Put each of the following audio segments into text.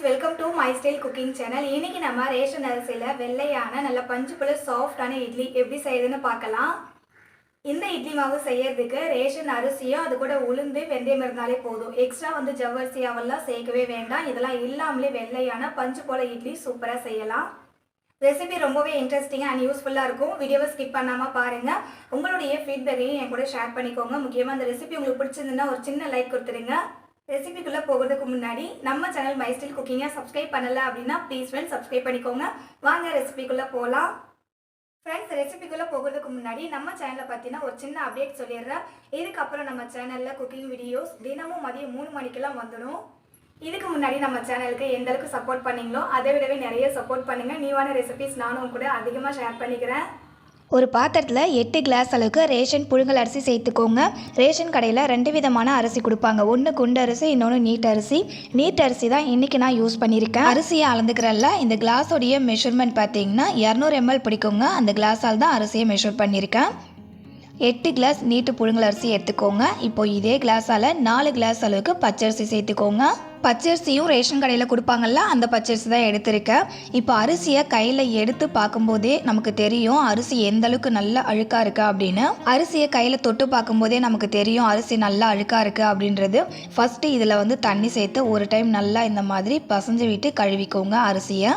Friends welcome to my style cooking channel இன்னைக்கு நம்ம ration அரிசியில் வெள்ளையான நல்ல பஞ்சு போல சாஃப்டான இட்லி எப்படி செய்யுதுன்னு பார்க்கலாம். இந்த இட்லி மாவு செய்யறதுக்கு ரேஷன் அரிசியும் அது கூட உளுந்து வெந்தயம் இருந்தாலே போதும். எக்ஸ்ட்ரா வந்து ஜவ்வரிசி அவெல்லாம் சேர்க்கவே வேண்டாம். இதெல்லாம் இல்லாமலே வெள்ளையான பஞ்சு போல இட்லி சூப்பராக செய்யலாம். ரெசிபி ரொம்பவே இன்ட்ரெஸ்டிங்காக அண்ட் யூஸ்ஃபுல்லாக இருக்கும். வீடியோவை ஸ்கிப் பண்ணாமல் பாருங்கள் உங்களுடைய ஃபீட்பேக்கையும் என் கூட ஷேர் பண்ணிக்கோங்க. முக்கியமாக அந்த ரெசிபி உங்களுக்கு பிடிச்சிருந்துன்னா ஒரு சின்ன லைக் கொடுத்துருங்க ரெசிபிக்குள்ளே போகிறதுக்கு முன்னாடி நம்ம சேனல் மை ஸ்டைல் குக்கிங்கை சப்ஸ்கிரைப் பண்ணல அப்படின்னா ப்ளீஸ் ஃப்ரெண்ட்ஸ் சப்ஸ்கிரைப் பண்ணிக்கோங்க. வாங்க ரெசிபிக்குள்ளே போகலாம் ஃப்ரெண்ட்ஸ் ரெசிபிக்குள்ளே போகிறதுக்கு முன்னாடி நம்ம சேனலை பார்த்தீங்கன்னா ஒரு சின்ன அப்டேட் சொல்லிடுறேன். இதுக்கப்புறம் நம்ம சேனலில் குக்கிங் வீடியோஸ் தினமும் மதியம் மூணு மணிக்கெல்லாம் வந்துடும். இதுக்கு முன்னாடி நம்ம சேனலுக்கு எந்த அளவுக்கு சப்போர்ட் பண்ணீங்களோ அதை விடவே நிறைய சப்போர்ட் பண்ணுங்கள் நியூவான ரெசிபிஸ் நானும் கூட அதிகமாக ஷேர் பண்ணிக்கிறேன். ஒரு பாத்திரத்தில் எட்டு கிளாஸ் அளவுக்கு ரேஷன் புழுங்கல் அரிசி சேர்த்துக்கோங்க. ரேஷன் கடையில் ரெண்டு விதமான அரிசி கொடுப்பாங்க. ஒன்று குண்டு அரிசி இன்னொன்று நீட் அரிசி. நீட் அரிசி தான் இன்றைக்கி நான் யூஸ் பண்ணியிருக்கேன் அரிசியை அளந்துக்கிறல்ல இந்த கிளாஸோடைய மெஷர்மெண்ட் பார்த்தீங்கன்னா இரநூறு எம்எல் பிடிக்குங்க. அந்த கிளாஸால் தான் அரிசியை மெஷர் பண்ணியிருக்கேன் எட்டு கிளாஸ் நீட்டு புழுங்கல் அரிசி எடுத்துக்கோங்க. இப்போ இதே கிளாஸால் நாலு கிளாஸ் அளவுக்கு பச்சரிசி சேர்த்துக்கோங்க. பச்சரிசியும் ரேஷன் கடையில் கொடுப்பாங்கல்ல அந்த பச்சரிசி தான் எடுத்திருக்கேன் இப்போ அரிசியை கையில் எடுத்து பார்க்கும்போதே நமக்கு தெரியும் அரிசி எந்த அளவுக்கு நல்லா அழுக்காக இருக்கா அப்படின்னு. அரிசியை கையில் தொட்டு பார்க்கும்போதே நமக்கு தெரியும் அரிசி நல்லா அழுக்காக இருக்குது அப்படின்றது. ஃபஸ்ட்டு இதில் வந்து தண்ணி சேர்த்து ஒரு டைம் நல்லா இந்த மாதிரி பசஞ்சு விட்டு கழுவிக்கோங்க அரிசியை.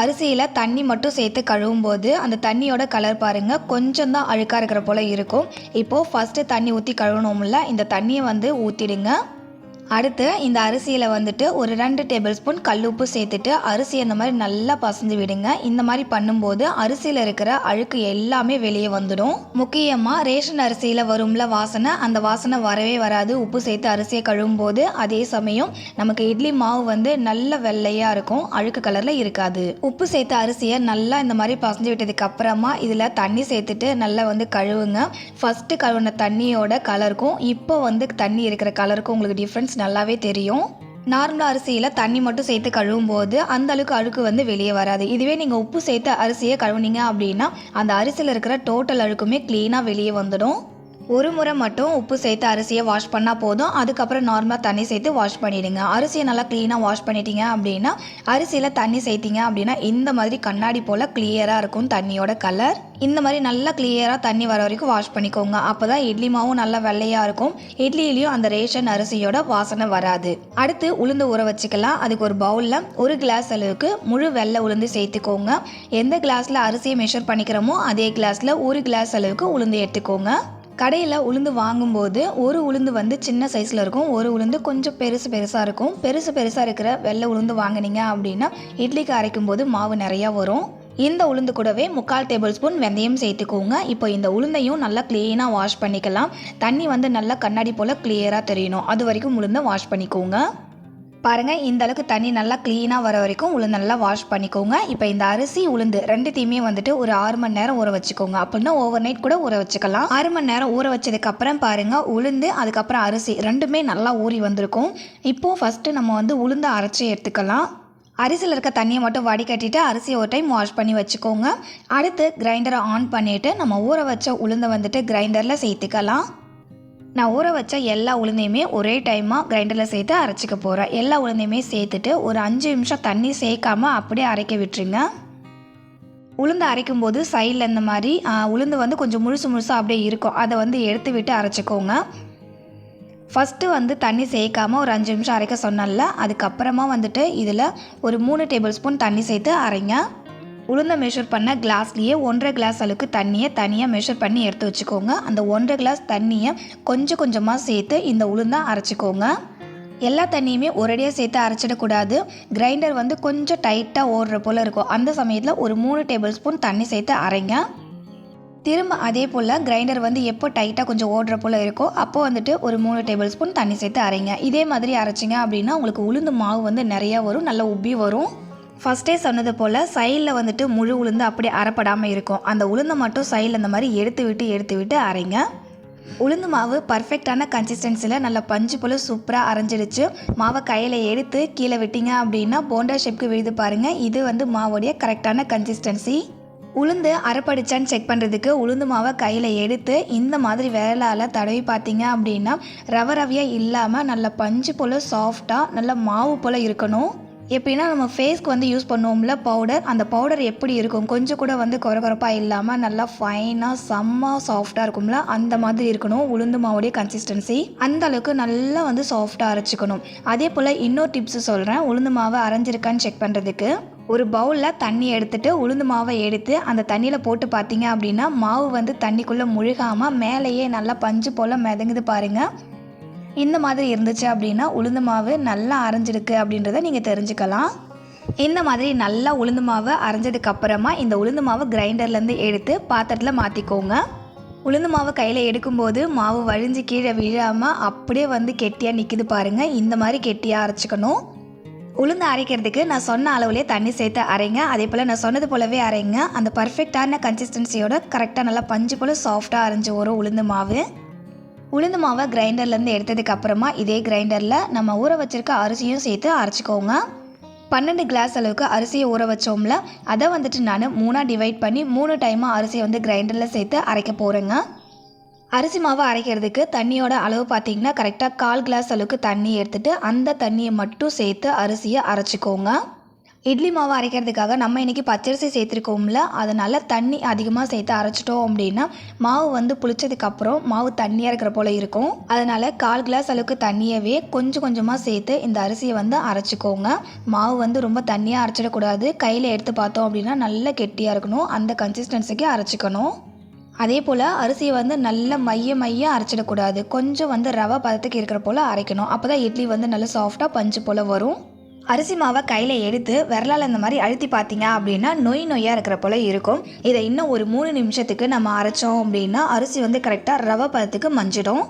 அரிசியில் தண்ணி மட்டும் சேர்த்து கழுவும் போது அந்த தண்ணியோட கலர் பாருங்கள் கொஞ்சம் தான் அழுக்காக இருக்கிற போல் இருக்கும். இப்போது ஃபஸ்ட்டு தண்ணி ஊற்றி கழுவணும்ல இந்த தண்ணியை வந்து ஊற்றிடுங்க அடுத்து இந்த அரிசியில் வந்துட்டு ஒரு ரெண்டு டேபிள் ஸ்பூன் கல் உப்பு சேர்த்துட்டு அரிசி அந்த மாதிரி நல்லா பசஞ்சு விடுங்க. இந்த மாதிரி பண்ணும்போது அரிசியில் இருக்கிற அழுக்கு எல்லாமே வெளியே வந்துடும். முக்கியமாக ரேஷன் அரிசியில் வரும்ல வாசனை அந்த வாசனை வரவே வராது. உப்பு சேர்த்து அரிசியை கழுவும் போது அதே சமயம் நமக்கு இட்லி மாவு வந்து நல்ல வெள்ளையாக இருக்கும் அழுக்கு கலரில் இருக்காது. உப்பு சேர்த்து அரிசியை நல்லா இந்த மாதிரி பசஞ்சு விட்டதுக்கு அப்புறமா இதில் தண்ணி சேர்த்துட்டு நல்லா வந்து கழுவுங்க. ஃபஸ்ட்டு கழுவுன தண்ணியோட கலருக்கும் இப்போ வந்து தண்ணி இருக்கிற கலருக்கும் உங்களுக்கு டிஃப்ரென்ஸ் நல்லாவே தெரியும். நார்மலாக அரிசியில் தண்ணி மட்டும் சேர்த்து கழுவும் போது அந்த அளவுக்கு அழுக்கு வந்து வெளியே வராது. இதுவே நீங்கள் உப்பு சேர்த்து அரிசியை கழுவுனீங்க அப்படின்னா அந்த அரிசியில் இருக்கிற டோட்டல் அழுக்குமே க்ளீனாக வெளியே வந்துடும். ஒரு முறை மட்டும் உப்பு சேர்த்து அரிசியை வாஷ் பண்ணால் போதும். அதுக்கப்புறம் நார்மலாக தண்ணி சேர்த்து வாஷ் பண்ணிவிடுங்க அரிசியை நல்லா க்ளீனாக வாஷ் பண்ணிட்டீங்க அப்படின்னா அரிசியில் தண்ணி சேர்த்திங்க அப்படின்னா இந்த மாதிரி கண்ணாடி போல் கிளியராக இருக்கும் தண்ணியோட கலர் இந்த மாதிரி நல்லா கிளியராக தண்ணி வர வரைக்கும் வாஷ் பண்ணிக்கோங்க. அப்போ தான் இட்லி மாவும் நல்லா வெள்ளையாக இருக்கும். இட்லியிலையும் அந்த ரேஷன் அரிசியோட வாசனை வராது. அடுத்து உளுந்து ஊற வச்சுக்கலாம். அதுக்கு ஒரு பவுலில் ஒரு கிளாஸ் அளவுக்கு முழு வெள்ளை உளுந்து சேர்த்துக்கோங்க. எந்த கிளாஸில் அரிசியை மெஷர் பண்ணிக்கிறோமோ அதே கிளாஸில் ஒரு கிளாஸ் அளவுக்கு உளுந்து எடுத்துக்கோங்க. கடையில் உளுந்து வாங்கும்போது ஒரு உளுந்து வந்து சின்ன சைஸில் இருக்கும் ஒரு உளுந்து கொஞ்சம் பெருசு பெருசாக இருக்கும். பெருசு பெருசாக இருக்கிற வெள்ளை உளுந்து வாங்கினீங்க அப்படின்னா இட்லிக்கு அரைக்கும் போது மாவு நிறையா வரும். இந்த உளுந்து கூடவே முக்கால் டேபிள் ஸ்பூன் வெந்தயம் சேர்த்துக்கோங்க. இப்போ இந்த உளுந்தையும் நல்லா க்ளீனாக வாஷ் பண்ணிக்கலாம். தண்ணி வந்து நல்லா கண்ணாடி போல் கிளியராக தெரியணும். அது வரைக்கும் உளுந்தை வாஷ் பண்ணிக்கோங்க. பாருங்கள் இந்த அளவுக்கு தண்ணி நல்லா க்ளீனாக வர வரைக்கும் உளுந்து நல்லா வாஷ் பண்ணிக்கோங்க. இப்போ இந்த அரிசி உளுந்து ரெண்டுத்தையுமே வந்துட்டு ஒரு ஆறு மணி நேரம் ஊற வச்சுக்கோங்க. அப்படின்னா ஓவர் நைட் கூட ஊற வச்சுக்கலாம். ஆறு மணி நேரம் ஊற வச்சதுக்கப்புறம் பாருங்கள் உளுந்து அதுக்கப்புறம் அரிசி ரெண்டுமே நல்லா ஊறி வந்திருக்கும். இப்போது ஃபஸ்ட்டு நம்ம வந்து உளுந்து அரைச்சி எடுத்துக்கலாம். அரிசியில் இருக்க தண்ணியை மட்டும் வடிகட்டிட்டு அரிசியை ஒரு டைம் வாஷ் பண்ணி வச்சுக்கோங்க. அடுத்து கிரைண்டரை ஆன் பண்ணிவிட்டு நம்ம ஊற வச்ச உளுந்தை வந்துட்டு கிரைண்டரில் சேர்த்துக்கலாம். நான் ஊற வச்ச எல்லா உளுந்தையுமே ஒரே டைமாக கிரைண்டரில் சேர்த்து அரைச்சிக்க போகிறேன் எல்லா உளுந்தையுமே சேர்த்துட்டு ஒரு அஞ்சு நிமிஷம் தண்ணி சேர்க்காம அப்படியே அரைக்க விட்டுருங்க. உளுந்து அரைக்கும் போது சைடில் இந்த மாதிரி உளுந்து வந்து கொஞ்சம் முழுசு முழுசாக அப்படியே இருக்கும். அதை வந்து எடுத்து விட்டு அரைச்சிக்கோங்க. ஃபஸ்ட்டு வந்து தண்ணி சேர்க்காம ஒரு அஞ்சு நிமிஷம் அரைக்க சொன்னல அதுக்கப்புறமா வந்துட்டு இதில் ஒரு மூணு டேபிள் ஸ்பூன் தண்ணி சேர்த்து அரைங்க. உளுந்தை மெஷர் பண்ண கிளாஸ்லேயே ஒன்றரை கிளாஸ் அளவுக்கு தண்ணியை தனியாக மெஷர் பண்ணி எடுத்து வச்சுக்கோங்க. அந்த ஒன்றரை கிளாஸ் தண்ணியை கொஞ்சம் கொஞ்சமாக சேர்த்து இந்த உளுந்தை அரைச்சிக்கோங்க. எல்லா தண்ணியுமே ஒரேடியாக சேர்த்து அரைச்சிடக்கூடாது. கிரைண்டர் வந்து கொஞ்சம் டைட்டாக ஓடுற போல் இருக்கும். அந்த சமயத்தில் ஒரு மூணு டேபிள் ஸ்பூன் தண்ணி சேர்த்து அரைங்க. திரும்ப அதே போல் கிரைண்டர் வந்து எப்போ டைட்டாக கொஞ்சம் ஓடுற போல் இருக்கோ அப்போ வந்துட்டு ஒரு மூணு டேபிள் ஸ்பூன் தண்ணி சேர்த்து அரைங்க. இதே மாதிரி அரைச்சிங்க அப்படின்னா உங்களுக்கு உளுந்து மாவு வந்து நிறையா வரும் நல்லா உப்பி வரும். ஃபஸ்ட்டே சொன்னது போல் சைடில் வந்துட்டு முழு உளுந்து அப்படி அரைப்படாமல் இருக்கும். அந்த உளுந்தை மட்டும் சைடில் இந்த மாதிரி எடுத்து விட்டு எடுத்து விட்டு அரைங்க. உளுந்து மாவு பர்ஃபெக்டான கன்சிஸ்டன்சியில் நல்லா பஞ்சு போல் சூப்பராக அரைஞ்சிடுச்சு மாவை கையில் எடுத்து கீழே விட்டீங்க அப்படின்னா போண்டா ஷேப்க்கு விழுது பாருங்கள் இது வந்து மாவோடைய கரெக்டான கன்சிஸ்டன்சி உளுந்து அரைப்படிச்சான்னு செக் பண்ணுறதுக்கு உளுந்து மாவை கையில் எடுத்து இந்த மாதிரி விரலால் தடவி பார்த்தீங்க அப்படின்னா ரவ ரவையாக இல்லாமல் நல்ல பஞ்சு போல் சாஃப்டாக நல்ல மாவு போல் இருக்கணும். எப்படின்னா நம்ம ஃபேஸ்க்கு வந்து யூஸ் பண்ணுவோம்ல பவுடர் அந்த பவுடர் எப்படி இருக்கும்? கொஞ்சம் கூட வந்து குறகுறப்பாக இல்லாமல் நல்லா ஃபைனாக செம்ம சாஃப்டாக இருக்கும்ல அந்த மாதிரி இருக்கணும். உளுந்து மாவுடைய கன்சிஸ்டன்சி அந்த அளவுக்கு நல்லா வந்து சாஃப்டாக அரைச்சிக்கணும். அதே போல் இன்னொரு டிப்ஸ் சொல்கிறேன் உளுந்து மாவை அரைஞ்சிருக்கான்னு செக் பண்ணுறதுக்கு ஒரு பவுலில் தண்ணி எடுத்துட்டு உளுந்து மாவை எடுத்து அந்த தண்ணியில் போட்டு பார்த்தீங்க அப்படின்னா மாவு வந்து தண்ணிக்குள்ளே முழுகாமல் மேலேயே நல்லா பஞ்சு போல் மிதங்குது பாருங்கள் இந்த மாதிரி இருந்துச்சு அப்படின்னா உளுந்து மாவு நல்லா அரைஞ்சிருக்கு அப்படின்றத நீங்கள் தெரிஞ்சுக்கலாம். இந்த மாதிரி நல்லா உளுந்து மாவு அரைஞ்சதுக்கப்புறமா இந்த உளுந்து மாவு கிரைண்டர்லேருந்து எடுத்து பாத்திரத்தில் மாற்றிக்கோங்க உளுந்து மாவு கையில் எடுக்கும்போது மாவு வழிஞ்சு கீழே விழாமல் அப்படியே வந்து கெட்டியாக நிற்கிது பாருங்கள் இந்த மாதிரி கெட்டியாக அரைச்சிக்கணும். உளுந்து அரைக்கிறதுக்கு நான் சொன்ன அளவுலேயே தண்ணி சேர்த்து அரைங்க. அதே போல் நான் சொன்னது போலவே அரைங்க. அந்த பர்ஃபெக்டான கன்சிஸ்டன்சியோட கரெக்டாக நல்லா பஞ்சு போல் சாஃப்டாக அரைஞ்சு வரும் உளுந்து மாவு. உளுந்து மாவை கிரைண்டர்லேருந்து எடுத்ததுக்கு அப்புறமா இதே கிரைண்டரில் நம்ம ஊற வச்சிருக்க அரிசியும் சேர்த்து அரைச்சிக்கோங்க. பன்னெண்டு கிளாஸ் அளவுக்கு அரிசியை ஊற வச்சோம்ல அதை வந்துட்டு நான் மூணாக டிவைட் பண்ணி மூணு டைமாக அரிசியை வந்து கிரைண்டரில் சேர்த்து அரைக்க போகிறேங்க அரிசி மாவு அரைக்கிறதுக்கு தண்ணியோட அளவு பார்த்தீங்கன்னா கரெக்டாக கால் கிளாஸ் அளவுக்கு தண்ணி எடுத்துகிட்டு அந்த தண்ணியை மட்டும் சேர்த்து அரிசியை அரைச்சிக்கோங்க. இட்லி மாவு அரைக்கிறதுக்காக நம்ம இன்றைக்கி பச்சரிசி சேர்த்துருக்கோம்ல அதனால் தண்ணி அதிகமாக சேர்த்து அரைச்சிட்டோம் அப்படின்னா மாவு வந்து புளிச்சதுக்கப்புறம் மாவு தண்ணியாக இருக்கிற போல் இருக்கும். அதனால் கால் கிளாஸ் அளவுக்கு தண்ணியவே கொஞ்சம் கொஞ்சமாக சேர்த்து இந்த அரிசியை வந்து அரைச்சிக்கோங்க. மாவு வந்து ரொம்ப தண்ணியாக அரைச்சிடக்கூடாது. கையில் எடுத்து பார்த்தோம் அப்படின்னா நல்ல கெட்டியாக இருக்கணும். அந்த கன்சிஸ்டன்சிக்கு அரைச்சிக்கணும். அதே போல் அரிசியை வந்து நல்லா மைய மைய அரைச்சிடக்கூடாது. கொஞ்சம் வந்து ரவை பதத்துக்கு இருக்கிற போல் அரைக்கணும். அப்போ தான் இட்லி வந்து நல்ல சாஃப்டாக பஞ்சு போல் வரும். அரிசி மாவை கையில் எடுத்து விரலால் இந்த மாதிரி அழுத்தி பார்த்தீங்க அப்படின்னா நொய் நொய்யாக இருக்கிற போல் இருக்கும். இதை இன்னும் ஒரு மூணு நிமிஷத்துக்கு நம்ம அரைச்சோம் அப்படின்னா அரிசி வந்து கரெக்டாக ரவை பதத்துக்கு மஞ்சிடும்.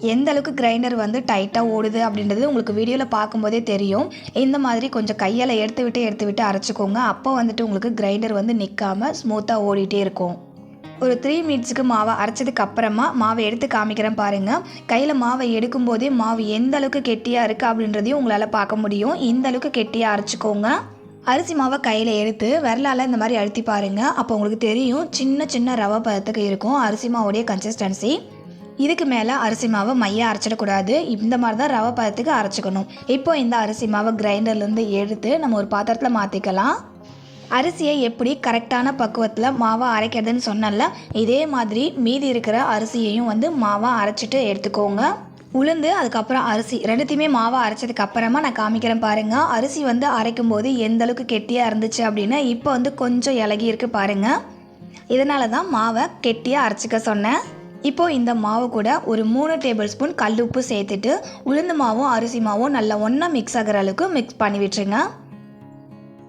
எந்த அளவுக்கு கிரைண்டர் வந்து டைட்டாக ஓடுது அப்படின்றது உங்களுக்கு வீடியோவில் பார்க்கும்போதே தெரியும். இந்த மாதிரி கொஞ்சம் கையால் எடுத்து விட்டு எடுத்து விட்டு அரைச்சிக்கோங்க. அப்போ வந்துட்டு உங்களுக்கு கிரைண்டர் வந்து நிற்காமல் ஸ்மூத்தாக ஓடிட்டே இருக்கும். ஒரு த்ரீ மினிட்ஸுக்கு மாவை அரைச்சதுக்கு அப்புறமா மாவை எடுத்து காமிக்கிறேன் பாருங்கள் கையில் மாவை எடுக்கும்போதே மாவு எந்த அளவுக்கு கெட்டியாக இருக்குது அப்படின்றதையும் உங்களால் பார்க்க முடியும். இந்த அளவுக்கு கெட்டியாக அரைச்சிக்கோங்க. அரிசி மாவை கையில் எடுத்து விரலால் இந்த மாதிரி அழுத்தி பாருங்கள் அப்போ உங்களுக்கு தெரியும் சின்ன சின்ன ரவை பதத்துக்கு இருக்கும் அரிசி மாவுடைய கன்சிஸ்டன்சி இதுக்கு மேலே அரிசி மாவை மைய அரைச்சிடக்கூடாது. இந்த மாதிரி தான் ரவை பதத்துக்கு அரைச்சிக்கணும். இப்போ இந்த அரிசி மாவை கிரைண்டர்லேருந்து எடுத்து நம்ம ஒரு பாத்திரத்தில் மாற்றிக்கலாம் அரிசியை எப்படி கரெக்டான பக்குவத்தில் மாவை அரைக்கிறதுன்னு சொன்னல இதே மாதிரி மீதி இருக்கிற அரிசியையும் வந்து மாவாக அரைச்சிட்டு எடுத்துக்கோங்க. உளுந்து அதுக்கப்புறம் அரிசி. ரெண்டுத்தையுமே மாவை அரைச்சதுக்கு அப்புறமா நான் காமிக்கிறேன் பாருங்க. அரிசி வந்து அரைக்கும் போது எந்த அளவுக்கு கெட்டியாக இருந்துச்சு அப்படின்னா இப்போ வந்து கொஞ்சம் இலகி இருக்கு பாருங்க. இதனால தான் மாவை கெட்டியாக அரைச்சிக்க சொன்னேன். இப்போ இந்த மாவு கூட ஒரு மூணு டேபிள் ஸ்பூன் கல் உப்பு சேர்த்துட்டு உளுந்து மாவும் அரிசி மாவும் நல்லா ஒன்றா மிக்ஸ் ஆகிற அளவுக்கு மிக்ஸ் பண்ணி விட்டுருங்க.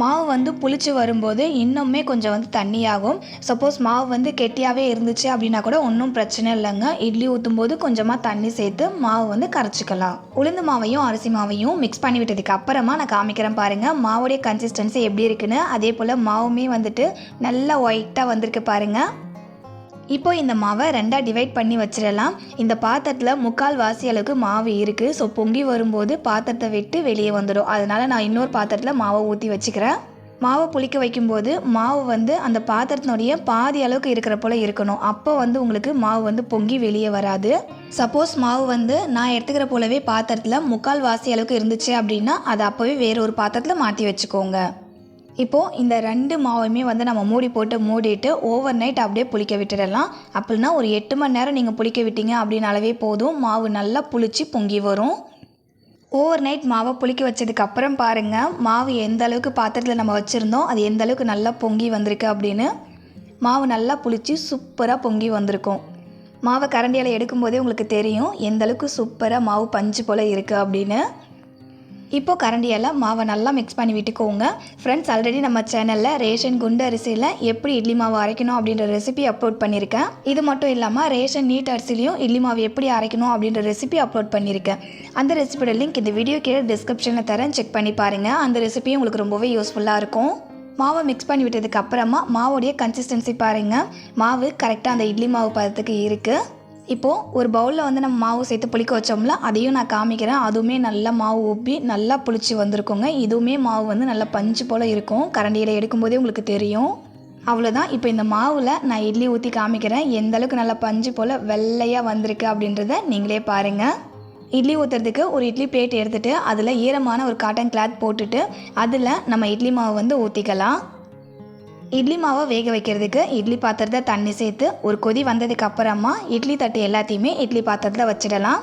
மாவு வந்து புளிச்சு வரும்போது இன்னுமே கொஞ்சம் வந்து தண்ணியாகும். சப்போஸ் மாவு வந்து கெட்டியாகவே இருந்துச்சு அப்படின்னா கூட ஒன்றும் பிரச்சனை இல்லைங்க. இட்லி ஊற்றும் போது கொஞ்சமாக தண்ணி சேர்த்து மாவு வந்து கரைச்சிக்கலாம். உளுந்து மாவையும் அரிசி மாவையும் மிக்ஸ் பண்ணி விட்டதுக்கு அப்புறமா நான் காமிக்கிறேன் பாருங்கள் மாவுடைய கன்சிஸ்டன்சி எப்படி இருக்குன்னு? அதே போல் மாவுமே வந்துட்டு நல்லா ஒயிட்டாக வந்திருக்கு பாருங்கள் இப்போ இந்த மாவை ரெண்டாக டிவைட் பண்ணி வச்சிடலாம். இந்த பாத்திரத்தில் முக்கால் வாசி அளவுக்கு மாவு இருக்குது ஸோ பொங்கி வரும்போது பாத்திரத்தை விட்டு வெளியே வந்துடும். அதனால் நான் இன்னொரு பாத்திரத்தில் மாவை ஊற்றி வச்சுக்கிறேன். மாவை புளிக்க வைக்கும்போது மாவு வந்து அந்த பாத்திரத்தினுடைய பாதி அளவுக்கு இருக்கிற போல் இருக்கணும். அப்போ வந்து உங்களுக்கு மாவு வந்து பொங்கி வெளியே வராது. சப்போஸ் மாவு வந்து நான் எடுத்துக்கிற போலவே பாத்திரத்தில் முக்கால் வாசி அளவுக்கு இருந்துச்சு அப்படின்னா அதை அப்போவே வேற ஒரு பாத்திரத்தில் மாற்றி வச்சுக்கோங்க. இப்போது இந்த ரெண்டு மாவையுமே வந்து நம்ம மூடி போட்டு மூடிட்டு ஓவர் நைட் அப்படியே புளிக்க விட்டுடலாம். அப்படின்னா ஒரு எட்டு மணி நேரம் நீங்கள் புளிக்க விட்டீங்க அப்படின்னாலவே போதும். மாவு நல்லா புளிச்சு பொங்கி வரும். ஓவர் நைட் மாவை புளிக்க வச்சதுக்கப்புறம் பாருங்கள் மாவு எந்த அளவுக்கு பாத்திரத்தில் நம்ம வச்சுருந்தோம் அது எந்த அளவுக்கு நல்லா பொங்கி வந்திருக்கு அப்படின்னு. மாவு நல்லா புளிச்சு சூப்பராக பொங்கி வந்திருக்கும். மாவை கரண்டியால் எடுக்கும்போதே உங்களுக்கு தெரியும் எந்த அளவுக்கு சூப்பராக மாவு பஞ்சு போல் இருக்குது அப்படின்னு. இப்போது கரண்டியெல்லாம் மாவை நல்லா மிக்ஸ் பண்ணி விட்டுக்கோங்க. ஃப்ரெண்ட்ஸ் ஆல்ரெடி நம்ம சேனலில் ரேஷன் குண்டு அரிசியில் எப்படி இட்லி மாவு அரைக்கணும் அப்படின்ற ரெசிபி அப்லோட் பண்ணியிருக்கேன் இது மட்டும் இல்லாமல் ரேஷன் நீட் அரிசிலையும் இட்லி மாவு எப்படி அரைக்கணும் அப்படின்ற ரெசிபி அப்லோட் பண்ணியிருக்கேன் அந்த ரெசிபியோட லிங்க் இந்த வீடியோ கீழே டிஸ்கிரிப்ஷனில் தரேன். செக் பண்ணி பாருங்கள் அந்த ரெசிபியும் உங்களுக்கு ரொம்பவே யூஸ்ஃபுல்லாக இருக்கும். மாவை மிக்ஸ் பண்ணி விட்டதுக்கு அப்புறமா மாவுடைய கன்சிஸ்டன்சி பாருங்கள் மாவு கரெக்டாக அந்த இட்லி மாவு பதத்துக்கு இருக்குது இப்போது ஒரு பவுலில் வந்து நம்ம மாவு சேர்த்து புளிக்க வச்சோம்ல அதையும் நான் காமிக்கிறேன். அதுவுமே நல்லா மாவு உப்பி நல்லா புளிச்சு வந்திருக்குங்க. இதுவுமே மாவு வந்து நல்லா பஞ்சு போல் இருக்கும். கரண்டியில் எடுக்கும்போதே உங்களுக்கு தெரியும். அவ்வளோதான் இப்போ இந்த மாவில் நான் இட்லி ஊற்றி காமிக்கிறேன். எந்த அளவுக்கு நல்லா பஞ்சு போல் வெள்ளையாக வந்திருக்கு அப்படின்றத நீங்களே பாருங்கள் இட்லி ஊற்றுறதுக்கு ஒரு இட்லி பிளேட் எடுத்துகிட்டு அதில் ஈரமான ஒரு காட்டன் கிளாத் போட்டுட்டு அதில் நம்ம இட்லி மாவு வந்து ஊற்றிக்கலாம் இட்லி மாவை வேக வைக்கிறதுக்கு இட்லி பாத்திரத்தை தண்ணி சேர்த்து ஒரு கொதி வந்ததுக்கு அப்புறமா இட்லி தட்டு எல்லாத்தையுமே இட்லி பாத்திரத்தில் வச்சிடலாம்.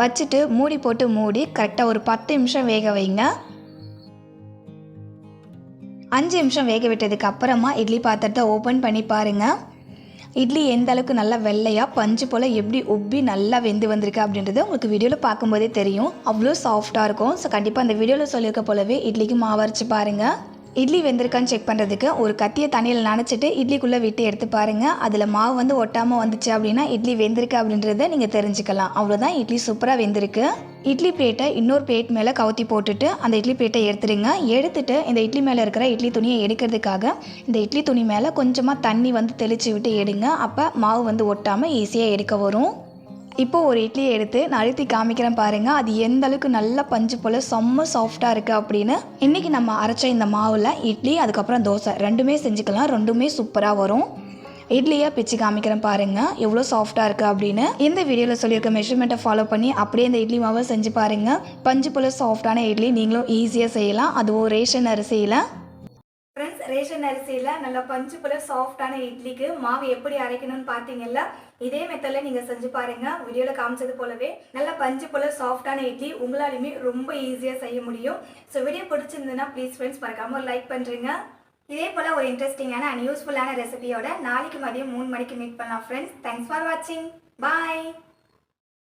வச்சுட்டு மூடி போட்டு மூடி கரெக்டாக ஒரு பத்து நிமிஷம் வேக வைங்க. அஞ்சு நிமிஷம் வேக விட்டதுக்கு அப்புறமா இட்லி பாத்திரத்தை ஓப்பன் பண்ணி பாருங்கள் இட்லி எந்த அளவுக்கு நல்லா வெள்ளையாக பஞ்சு போல் எப்படி உப்பி நல்லா வெந்து வந்திருக்கு அப்படின்றது உங்களுக்கு வீடியோவில் பார்க்கும்போதே தெரியும். அவ்வளோ சாஃப்டாக இருக்கும். ஸோ கண்டிப்பாக அந்த வீடியோவில் சொல்லியிருக்க போலவே இட்லிக்கு மாவு பாருங்கள் இட்லி வெந்திருக்கான்னு செக் பண்ணுறதுக்கு ஒரு கத்தியை தண்ணியில் நனைச்சிட்டு இட்லிக்குள்ளே விட்டு எடுத்து பாருங்கள் அதில் மாவு வந்து ஒட்டாமல் வந்துச்சு அப்படின்னா இட்லி வெந்திருக்கு அப்படின்றத நீங்கள் தெரிஞ்சுக்கலாம். அவ்வளோதான் இட்லி சூப்பராக வெந்திருக்கு. இட்லி பிளேட்டை இன்னொரு பிளேட் மேலே கவுத்தி போட்டுட்டு அந்த இட்லி பிளேட்டை எடுத்துடுங்க எடுத்துட்டு இந்த இட்லி மேலே இருக்கிற இட்லி துணியை எடுக்கிறதுக்காக இந்த இட்லி துணி மேலே கொஞ்சமாக தண்ணி வந்து தெளித்து விட்டு எடுங்க. அப்போ மாவு வந்து ஒட்டாமல் ஈஸியாக எடுக்க வரும். இப்போ ஒரு இட்லியை எடுத்து நான் அழுத்தி காமிக்கிறேன் பாருங்கள் அது எந்த அளவுக்கு நல்ல பஞ்சு போல் செம்ம சாஃப்டாக இருக்குது அப்படின்னு. இன்றைக்கி நம்ம அரைச்ச இந்த மாவில் இட்லி அதுக்கப்புறம் தோசை. ரெண்டுமே செஞ்சுக்கலாம். ரெண்டுமே சூப்பராக வரும். இட்லியை பிச்சு காமிக்கிறேன் பாருங்கள் எவ்வளோ சாஃப்டாக இருக்குது அப்படின்னு. இந்த வீடியோவில் சொல்லியிருக்க மெஷர்மெண்ட்டை ஃபாலோ பண்ணி அப்படியே இந்த இட்லி மாவை செஞ்சு பாருங்கள் பஞ்சு போல் சாஃப்டான இட்லி நீங்களும் ஈஸியாக செய்யலாம். அதுவும் ரேஷன் அரிசியில். ரேஷன் அரிசியில் நல்லா பஞ்சு போல சாஃப்டான இட்லிக்கு மாவு எப்படி அரைக்கணும்னு பார்த்தீங்கல்ல இதே மெத்தடில் நீங்கள் செஞ்சு பாருங்கள் வீடியோவில் காமிச்சது போலவே நல்லா பஞ்சு போல சாஃப்டான இட்லி உங்களாலையுமே ரொம்ப ஈஸியாக செய்ய முடியும். ஸோ வீடியோ பிடிச்சிருந்ததுன்னா ப்ளீஸ் ஃப்ரெண்ட்ஸ் மறக்காம ஒரு லைக் பண்ணுறீங்க இதே போல் ஒரு இன்ட்ரெஸ்டிங்கான அண்ட் யூஸ்ஃபுல்லான ரெசிபியோட நாளைக்கு மதியம் மூணு மணிக்கு மீட் பண்ணலாம் ஃப்ரெண்ட்ஸ் தேங்க்ஸ் ஃபார் வாட்சிங் பாய்